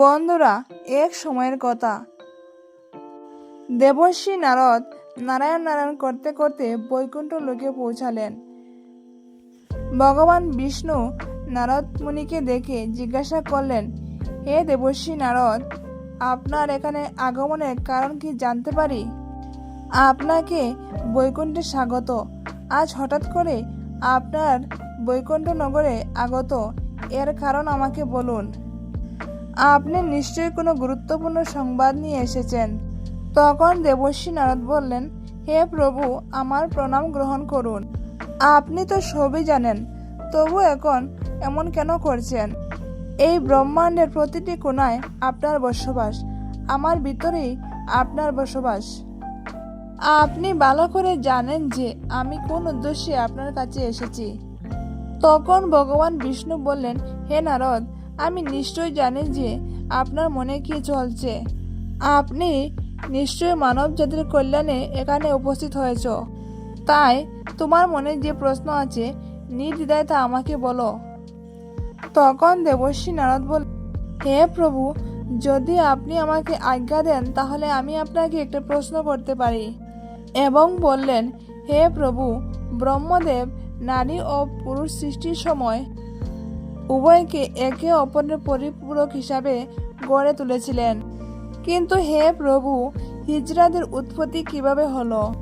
বন্ধুরা, এক সময়ের কথা। দেবশ্রী নারদ নারায়ণ নারায়ণ করতে করতে বৈকুণ্ঠ লোকে পৌঁছালেন। ভগবান বিষ্ণু নারদ মুনিকে দেখে জিজ্ঞাসা করলেন, হে দেবশ্রী নারদ, আপনার এখানে আগমনের কারণ কি জানতে পারি? আপনাকে বৈকুণ্ঠে স্বাগত। আজ হঠাৎ করে আপনার বৈকুণ্ঠ নগরে আগত। এর কারণ আমাকে বলুন। আপনি নিশ্চয়ই কোনো গুরুত্বপূর্ণ সংবাদ নিয়ে এসেছেন। তখন দেবশ্রী নারদ বললেন, হে প্রভু, আমার প্রণাম গ্রহণ করুন। আপনি তো সবই জানেন, তবু এখন এমন কেন করছেন? এই ব্রহ্মাণ্ডের প্রতিটি কোণায় আপনার বসবাস, আমার ভিতরেই আপনার বসবাস। আপনি ভালো করে জানেন যে আমি কোন উদ্দেশ্যে আপনার কাছে এসেছি। তখন ভগবান বিষ্ণু বললেন, হে নারদ আমি নিশ্চয় জানি যে আপনার মনে কি চলছে। আপনি নিশ্চয় মানব জাতির কল্যাণে এখানে উপস্থিত হয়েছ। তাই তোমার মনে যে প্রশ্ন আছে, নির্দ্বিধায় তা আমাকে বলো। তখন দেবশ্রী নারদ বল হে প্রভু, যদি আপনি আমাকে আজ্ঞা দেন, তাহলে আমি আপনাকে একটা প্রশ্ন করতে পারি। এবং বললেন, হে প্রভু, ব্রহ্মদেব নারী ও পুরুষ সৃষ্টির সময় উভয়কে একে অপরের পরিপূরক হিসাবে গড়ে তুলেছিলেন। কিন্তু হে প্রভু, হিজড়াদের উৎপত্তি কীভাবে হলো?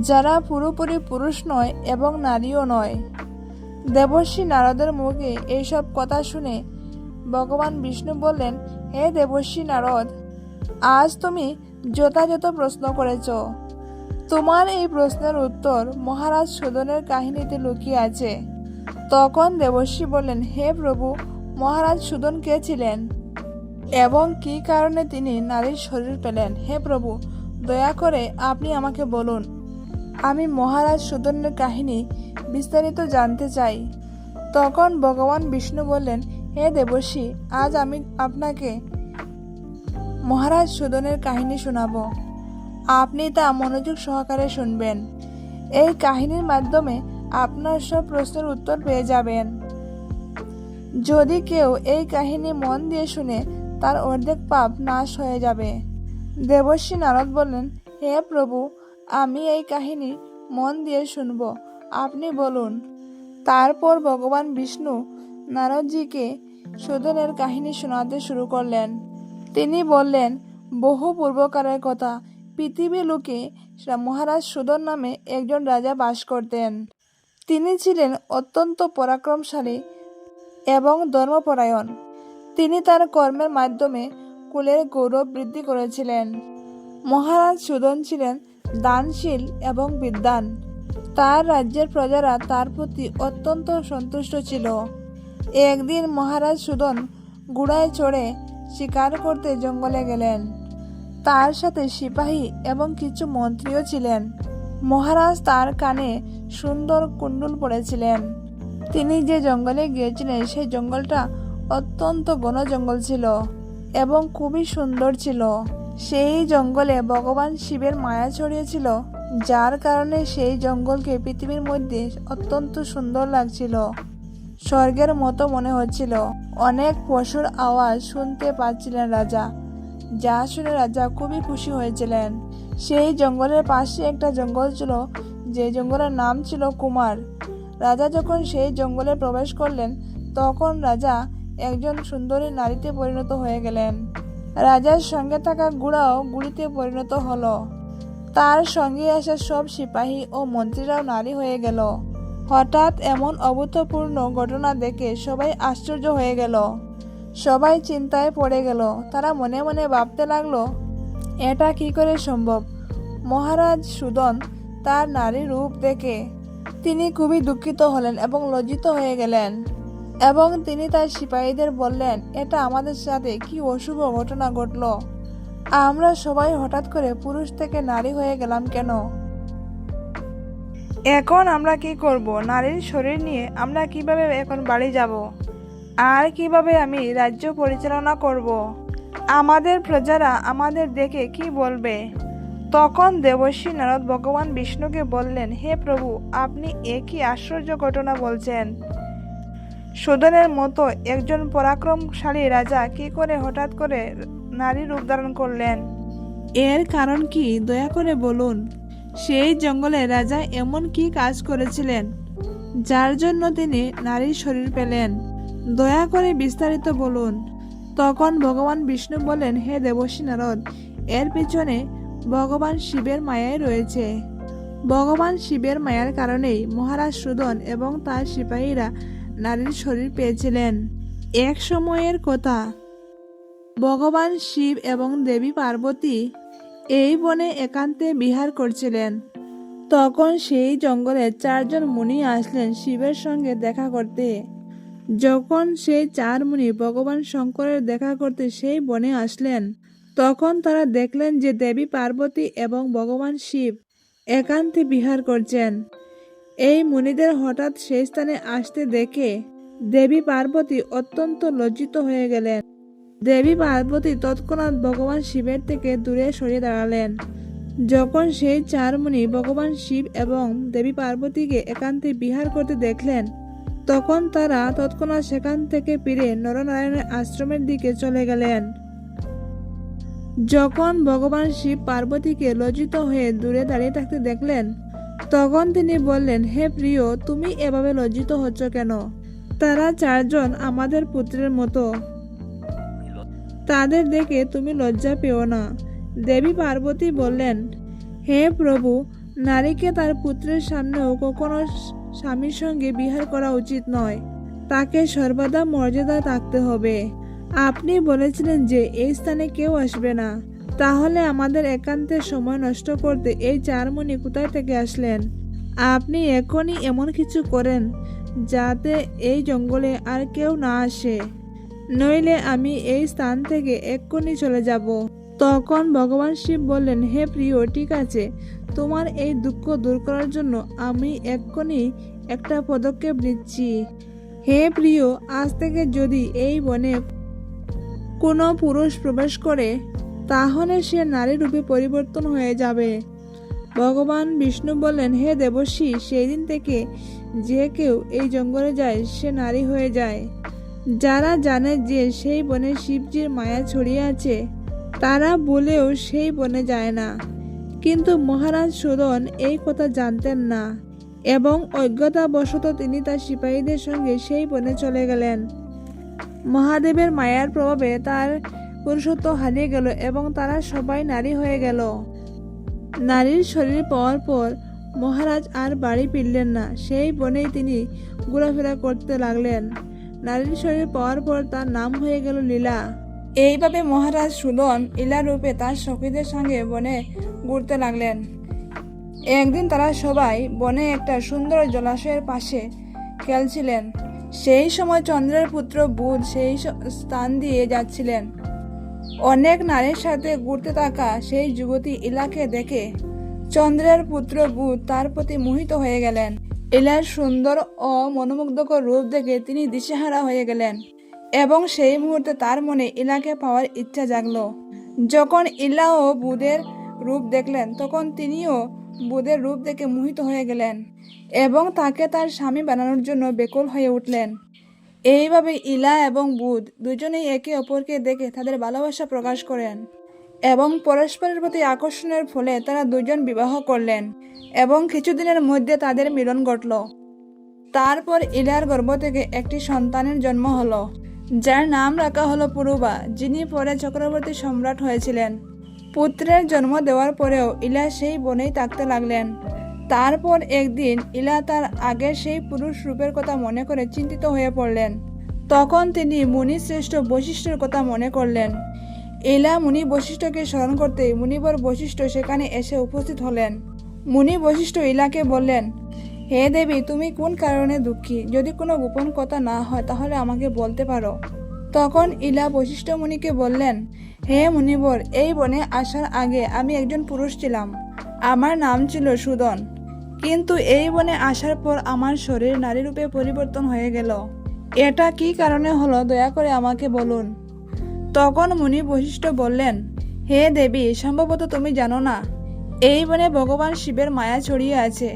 যারা পুরোপুরি পুরুষ নয় এবং নারীও নয়। দেবশ্রী নারদের মুখে এইসব কথা শুনে ভগবান বিষ্ণু বললেন, হে দেবশ্রী নারদ, আজ তুমি যথাযথ প্রশ্ন করেছ। তোমার এই প্রশ্নের উত্তর মহারাজ সুদনের কাহিনীতে লুকিয়ে আছে। তখন দেবশ্রী বললেন, হে প্রভু, মহারাজ সুদন কে ছিলেন? এবং কি কারণে তিনি নারীর শরীর পেলেন? হে প্রভু, দয়া করে আপনি আমাকে বলুন, আমি মহারাজ সুদনের কাহিনী বিস্তারিত জানতে চাই। তখন ভগবান বিষ্ণু বললেন, হে দেবশ্রী আজ আমি আপনাকে মহারাজ সুদনের কাহিনী শোনাব। আপনি তা মনোযোগ সহকারে শুনবেন। এই কাহিনীর মাধ্যমে আপনার সব প্রশ্নের উত্তর পেয়ে যাবেন। যদি কেউ এই কাহিনী মন দিয়ে শুনে, তার অর্ধেক পাপ নাশ হয়ে যাবে। দেবশ্রী নারদ বললেন, হে প্রভু, আমি এই কাহিনী মন দিয়ে শুনব। আপনি বলুন, তারপর ভগবান বিষ্ণু নারদজিকে সুদনের কাহিনী শোনাতে শুরু করলেন। তিনি বললেন, বহু পূর্বকালের কথা, পৃথিবী লোকে মহারাজ সুদন নামে একজন রাজা বাস করতেন। তিনি ছিলেন অত্যন্ত পরাক্রমশালী এবং ধর্মপরায়ণ। তিনি তার কর্মের মাধ্যমে কুলের গৌরব বৃদ্ধি করেছিলেন। মহারাজ সুদন ছিলেন দানশীল এবং বিদ্বান। তার রাজ্যের প্রজারা তার প্রতি অত্যন্ত সন্তুষ্ট ছিল। একদিন মহারাজ সুদন গুড়ায় চড়ে শিকার করতে জঙ্গলে গেলেন। তার সাথে সিপাহী এবং কিছু মন্ত্রীও ছিলেন। মহারাজ তার কানে সুন্দর কুণ্ডুল পড়েছিলেন। তিনি যে জঙ্গলে গিয়েছিলেন, সেই জঙ্গলটা অত্যন্ত ঘন জঙ্গল ছিল এবং খুবই সুন্দর ছিল। সেই জঙ্গলে ভগবান শিবের মায়া ছড়িয়েছিল, যার কারণে সেই জঙ্গলকে পৃথিবীর মধ্যে অত্যন্ত সুন্দর লাগছিল। স্বর্গের মতো মনে হচ্ছিল। অনেক পশুর আওয়াজ শুনতে পাচ্ছিলেন রাজা, যা শুনে রাজা খুবই খুশি হয়েছিলেন। সেই জঙ্গলের পাশে একটা জঙ্গল ছিল যে জঙ্গলের নাম ছিল কুমার। রাজা যখন সেই জঙ্গলে প্রবেশ করলেন, তখন রাজা একজন সুন্দরী নারীতে পরিণত হয়ে গেলেন। রাজার সঙ্গে থাকা গুড়াও গুড়িতে পরিণত হলো। তার সঙ্গে আসা সব সিপাহী ও মন্ত্রীরাও নারী হয়ে গেল। হঠাৎ এমন অভূতপূর্ণ ঘটনা দেখে সবাই আশ্চর্য হয়ে গেল। সবাই চিন্তায় পড়ে গেল। তারা মনে মনে ভাবতে লাগল, এটা কি করে সম্ভব? মহারাজ সুদন তার নারী রূপ দেখে তিনি খুবই দুঃখিত হলেন এবং লজ্জিত হয়ে গেলেন। এবং তিনি তার সিপাহীদের বললেন, এটা আমাদের সাথে কি অশুভ ঘটনা ঘটল? আমরা সবাই হঠাৎ করে পুরুষ থেকে নারী হয়ে গেলাম কেন? এখন আমরা কি করব? নারীর শরীর নিয়ে আমরা কীভাবে এখন বাড়ি যাব? আর কীভাবে আমি রাজ্য পরিচালনা করব? আমাদের প্রজারা আমাদের দেখে কি বলবে? তখন দেবশ্রী নারদ ভগবান বিষ্ণুকে বললেন, হে প্রভু, আপনি একই আশ্চর্য ঘটনা বলছেন? সুদনের মতো একজন পরাক্রমশালী রাজা কি করে হঠাৎ করে নারী রূপ ধারণ করলেন? এর কারণ কি? দয়া করে বলুন। সেই জঙ্গলে রাজা এমন কি কাজ করেছিলেন, যার জন্য তিনি নারীর শরীর পেলেন? দয়া করে বিস্তারিত বলুন। তখন ভগবান বিষ্ণু বলেন হে দেবশ্রী নারদ, এর পিছনে ভগবান শিবের মায়াই রয়েছে। ভগবান শিবের মায়ার কারণেই মহারাজ সুদন এবং তার সিপাহীরা নারীর শরীর পেয়েছিলেন। এক সময়ের কথা, ভগবান শিব এবং দেবী পার্বতী এই বনে একান্তে বিহার করছিলেন। তখন সেই জঙ্গলে চারজন মুনি আসলেন শিবের সঙ্গে দেখা করতে। যখন সেই চার মুনি ভগবান শঙ্করের দেখা করতে সেই বনে আসলেন তখন তারা দেখলেন যে দেবী পার্বতী এবং ভগবান শিব একান্তে বিহার করছেন। এই মুনিদের হঠাৎ সেই স্থানে আসতে দেখে দেবী পার্বতী অত্যন্ত লজ্জিত হয়ে গেলেন। দেবী পার্বতী তৎক্ষণাৎ ভগবান শিবের থেকে দূরে সরিয়ে দাঁড়ালেন। যখন সেই চার মুনি ভগবান শিব এবং দেবী পার্বতীকে একান্তে বিহার করতে দেখলেন, তখন তারা তৎক্ষণাৎ সেখান থেকে ফিরে নরনারায়ণের আশ্রমের দিকে চলে গেলেন। যখন ভগবান শিব পার্বতীকে লজ্জিত হয়ে দূরে দাঁড়িয়ে থাকতে দেখলেন, তখন তিনি বললেন, হে প্রিয়, তুমি এভাবে লজ্জিত হচ্ছ কেন? তারা চারজন আমাদের পুত্রের মতো। তাদের দেখে তুমি লজ্জা পেও না। দেবী পার্বতী বললেন, হে প্রভু, নারীকে তার পুত্রের সামনেও কখনো স্বামীর সঙ্গে বিহার করা উচিত নয়। তাকে সর্বদা মর্যাদা থাকতে হবে। আপনি বলেছিলেন যে এই স্থানে কেউ আসবে না। তাহলে আমাদের একান্তের সময় নষ্ট করতে এই চার মুনি কোথায় থেকে আসলেন? আপনি এখনই এমন কিছু করেন যাতে এই জঙ্গলে আর কেউ না আসে। নইলে আমি এই স্থান থেকে এক্ষুনি চলে যাব। তখন ভগবান শিব বললেন, হে প্রিয়, ঠিক আছে। তোমার এই দুঃখ দূর করার জন্য আমি এক্ষুনি একটা পদক্ষেপ নিচ্ছি। হে প্রিয়, আজ থেকে যদি এই বনে কোনো পুরুষ প্রবেশ করে, তাহলে সে নারী রূপে পরিবর্তন হয়ে যাবে। ভগবান বিষ্ণু বললেন, হে দেবশ্রী সেই দিন থেকে যে কেউ এই জঙ্গলে যায়, সে নারী হয়ে যায়। যারা জানে যে সেই বনে শিবজির মায়া ছড়িয়ে আছে, তারা বলেও সেই বনে যায় না। কিন্তু মহারাজ সুদন এই কথা জানতেন না, এবং অজ্ঞতাবশত তিনি তার সিপাহীদের সঙ্গে সেই বনে চলে গেলেন। মহাদেবের মায়ার প্রভাবে তার পুরুষত্ব হারিয়ে গেল এবং তারা সবাই নারী হয়ে গেল। নারীর শরীর পাওয়ার পর মহারাজ আর বাড়ি ফিরলেন না। সেই বনেই তিনি ঘোরাফেরা করতে লাগলেন। নারীর শরীর পাওয়ার পর তার নাম হয়ে গেল লীলা। এইভাবে মহারাজ সুদন ইলা রূপে তার সখীদের সঙ্গে বনে ঘুরতে লাগলেন। একদিন তারা সবাই বনে একটা সুন্দর জলাশয়ের পাশে খেলছিলেন। সেই সময় চন্দ্রের পুত্র বুধ সেই স্থান দিয়ে যাচ্ছিলেন। অনেক নারীর সাথে ঘুরতে থাকা সেই যুবতী ইলাকে দেখে চন্দ্রের পুত্র বুধ তার প্রতি মোহিত হয়ে গেলেন। ইলার সুন্দর ও মনোমুগ্ধকর রূপ দেখে তিনি দিশেহারা হয়ে গেলেন এবং সেই মুহূর্তে তার মনে ইলাকে পাওয়ার ইচ্ছা জাগলো। যখন ইলা ও বুধের রূপ দেখলেন, তখন তিনিও বুধের রূপ দেখে মোহিত হয়ে গেলেন। এবং তাকে তার স্বামী বানানোর জন্য বেকুল হয়ে উঠলেন। এইভাবে ইলা এবং বুধ দুজনেই একে অপরকে দেখে তাদের ভালোবাসা প্রকাশ করেন এবং পরস্পরের প্রতি আকর্ষণের ফলে তারা দুজন বিবাহ করলেন এবং কিছুদিনের মধ্যে তাদের মিলন ঘটল। তারপর ইলার গর্ভ থেকে একটি সন্তানের জন্ম হলো, যার নাম রাখা হলো পুরুবা, যিনি পরে চক্রবর্তী সম্রাট হয়েছিলেন। পুত্রের জন্ম দেওয়ার পরেও ইলা সেই বনেই থাকতে লাগলেন। তারপর একদিন ইলা তার আগের সেই পুরুষ রূপের কথা মনে করে চিন্তিত হয়ে পড়লেন। তখন তিনি মুনি শ্রেষ্ঠ বৈশিষ্ট্যের কথা মনে করলেন। ইলা মুনি বৈশিষ্ট্যকে স্মরণ করতেই মুনিবর বৈশিষ্ট্য সেখানে এসে উপস্থিত হলেন। মুনি বৈশিষ্ট্য ইলাকে বললেন, হে দেবী, তুমি কোন কারণে দুঃখী? যদি কোনো গোপন কথা না হয়, তাহলে আমাকে বলতে পারো। তখন ইলা বৈশিষ্ট্য মুনিকে বললেন, হে মুনিবর, এই বনে আসার আগে আমি একজন পুরুষ ছিলাম। আমার নাম ছিল সুদন। কিন্তু এই বনে আসার পর আমার শরীর নারী রূপে পরিবর্তন হয়ে গেল। এটা কি কারণে হলো? দয়া করে আমাকে বলুন। তখন মুনি বৈশিষ্ট্য বললেন, হে দেবী, সম্ভবত তুমি জানো না, এই বনে ভগবান শিবের মায়া ছড়িয়ে আছে।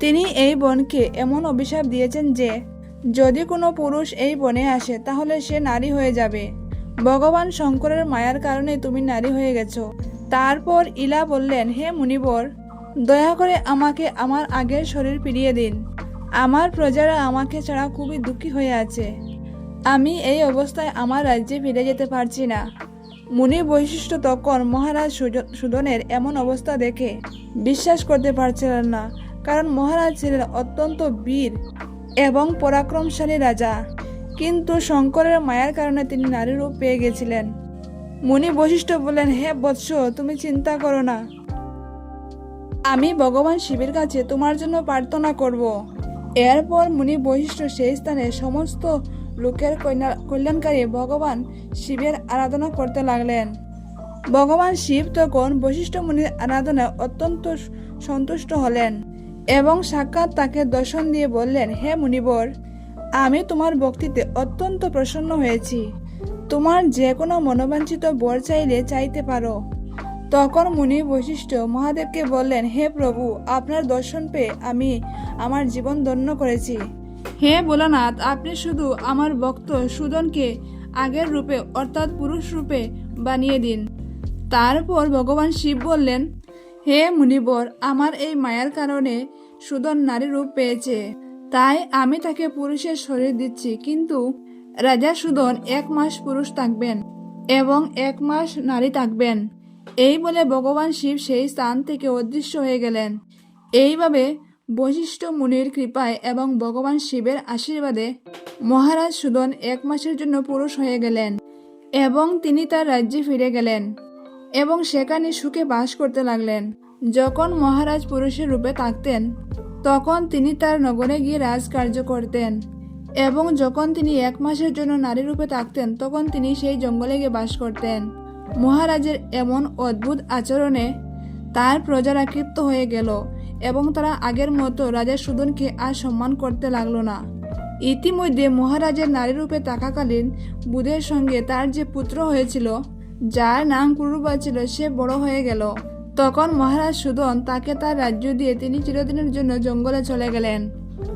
তিনি এই বনকে এমন অভিশাপ দিয়েছেন যে, যদি কোনো পুরুষ এই বনে আসে, তাহলে সে নারী হয়ে যাবে। ভগবান শঙ্করের মায়ার কারণে তুমি নারী হয়ে গেছো। তারপর ইলা বললেন, হে মুনিবর দয়া করে আমাকে আমার আগের শরীর ফিরিয়ে দিন। আমার প্রজারা আমাকে ছাড়া খুবই দুঃখী হয়ে আছে। আমি এই অবস্থায় আমার রাজ্যে ফিরে যেতে পারছি না। মুনি বৈশিষ্ট্য তখন মহারাজ সুদনের এমন অবস্থা দেখে বিশ্বাস করতে পারছিলেন না, কারণ মহারাজ ছিলেন অত্যন্ত বীর এবং পরাক্রমশালী রাজা। কিন্তু শঙ্করের মায়ার কারণে তিনি নারী রূপ পেয়ে গেছিলেন। মুনি বৈশিষ্ট্য বললেন, হে বৎস, তুমি চিন্তা করো না। আমি ভগবান শিবের কাছে তোমার জন্য প্রার্থনা করব। এরপর মুনি বৈশিষ্ট্য সেই স্থানে সমস্ত লোকের কল্যা- কল্যাণকারী ভগবান শিবের আরাধনা করতে লাগলেন। ভগবান শিব তখন বৈশিষ্ট্য মুনির আরাধনায় অত্যন্ত সন্তুষ্ট হলেন এবং সাক্ষাৎ তাকে দর্শন দিয়ে বললেন, হে মুনিবর, আমি তোমার ভক্তিতে অত্যন্ত প্রসন্ন হয়েছি। তোমার যে কোনো মনোবাঞ্ছিত বর চাইলে চাইতে পারো। তখন মুনি বৈশিষ্ট্য মহাদেবকে বললেন, হে প্রভু, আপনার দর্শন পেয়ে আমি আমার জীবন ধন্য করেছি। হে ভোলানাথ, আপনি শুধু আমার ভক্ত সুদনকে আগের রূপে অর্থাৎ পুরুষ রূপে বানিয়ে দিন। তারপর ভগবান শিব বললেন, হে মুনিবর, আমার এই মায়ার কারণে সুদন নারী রূপ পেয়েছে। তাই আমি তাকে পুরুষের শরীর দিচ্ছি, কিন্তু রাজা সুদন এক মাস পুরুষ থাকবেন এবং এক মাস নারী থাকবেন। এই বলে ভগবান শিব সেই স্থান থেকে অদৃশ্য হয়ে গেলেন। এইভাবে বৈশিষ্ট্য মুনির কৃপায় এবং ভগবান শিবের আশীর্বাদে মহারাজ সুদন এক মাসের জন্য পুরুষ হয়ে গেলেন এবং তিনি তার রাজ্যে ফিরে গেলেন এবং সেখানে সুখে বাস করতে লাগলেন। যখন মহারাজ পুরুষের রূপে থাকতেন, তখন তিনি তার নগরে গিয়ে রাজকার্য করতেন এবং যখন তিনি এক মাসের জন্য নারী রূপে থাকতেন, তখন তিনি সেই জঙ্গলে গিয়ে বাস করতেন। মহারাজের এমন অদ্ভুত আচরণে তার প্রজারা ক্ষিপ্ত হয়ে গেল এবং তারা আগের মতো রাজা সুদনকে আর সম্মান করতে লাগল না। ইতিমধ্যে মহারাজের নারী রূপে থাকাকালীন বুধের সঙ্গে তার যে পুত্র হয়েছিল, যার নাম কুরুবা ছিল, সে বড় হয়ে গেল। তখন মহারাজ সুদন তাকে তার রাজ্য দিয়ে তিনি চিরদিনের জন্য জঙ্গলে চলে গেলেন।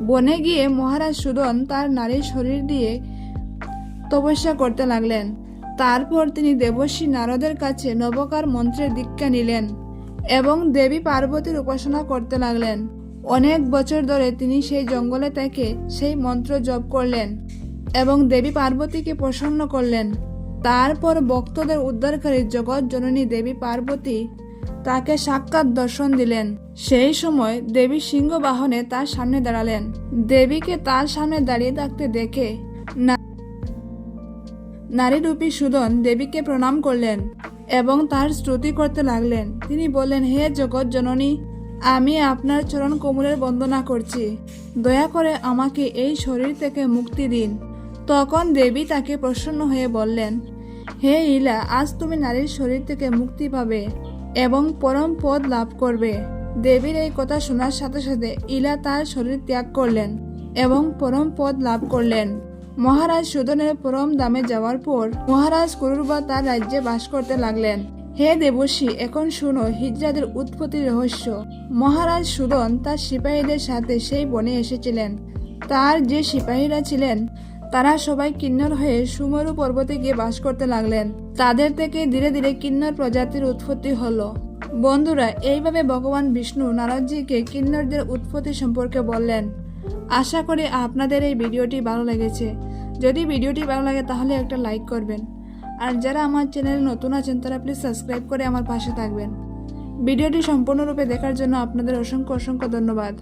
বনে গিয়ে মহারাজ সুদন তার নারীর শরীর দিয়ে তপস্যা করতে লাগলেন। তারপর তিনি দেবশ্রী নারদের কাছে নবকার মন্ত্রের দীক্ষা নিলেন এবং দেবী পার্বতীর উপাসনা করতে লাগলেন। অনেক বছর ধরে তিনি সেই জঙ্গলে থেকে সেই মন্ত্র জপ করলেন এবং দেবী পার্বতীকে প্রসন্ন করলেন। তারপর ভক্তদের উদ্ধারকারী জগৎ জননী দেবী পার্বতী তাকে সাক্ষাৎ দর্শন দিলেন। সেই সময় দেবী সিংহ বাহনে তার সামনে দাঁড়ালেন। দেবীকে তার সামনে দাঁড়িয়ে থাকতে দেখে নারীরূপী সুদন দেবীকে প্রণাম করলেন এবং তার স্তুতি করতে লাগলেন। তিনি বললেন, হে জগৎ জননী, আমি আপনার চরণ কোমলের বন্দনা করছি। দয়া করে আমাকে এই শরীর থেকে মুক্তি দিন। তখন দেবী তাকে প্রসন্ন হয়ে বললেন, হে ইলা আজ তুমি নারীর শরীর থেকে মুক্তি পাবে এবং পরম পদ লাভ করবে। দেবীর এই কথা শোনার সাথে সাথে ইলা তার শরীর ত্যাগ করলেন এবং পরম পদ লাভ করলেন। মহারাজ সুদনের পরম দামে যাওয়ার পর মহারাজ কুরুবা তার রাজ্যে বাস করতে লাগলেন। হে দেবশ্রী এখন শুনো হিজরাদের উৎপত্তির রহস্য। মহারাজ সুদন তার সিপাহীদের সাথে সেই বনে এসেছিলেন। তার যে সিপাহীরা ছিলেন, তারা সবাই কিন্নর হয়ে সুমরু পর্বতে গিয়ে বাস করতে লাগলেন। তাদের থেকে ধীরে ধীরে কিন্নর প্রজাতির উৎপত্তি হলো। বন্ধুরা, এইভাবে ভগবান বিষ্ণু নারদজিকে কিন্নরদের উৎপত্তি সম্পর্কে বললেন। আশা করি আপনাদের এই ভিডিওটি ভালো লেগেছে। যদি ভিডিওটি ভালো লাগে তাহলে একটা লাইক করবেন। আর যারা আমার চ্যানেলে নতুন আছেন তারা প্লিজ সাবস্ক্রাইব করে আমার পাশে থাকবেন। ভিডিওটি সম্পূর্ণরূপে দেখার জন্য আপনাদের অসংখ্য অসংখ্য ধন্যবাদ।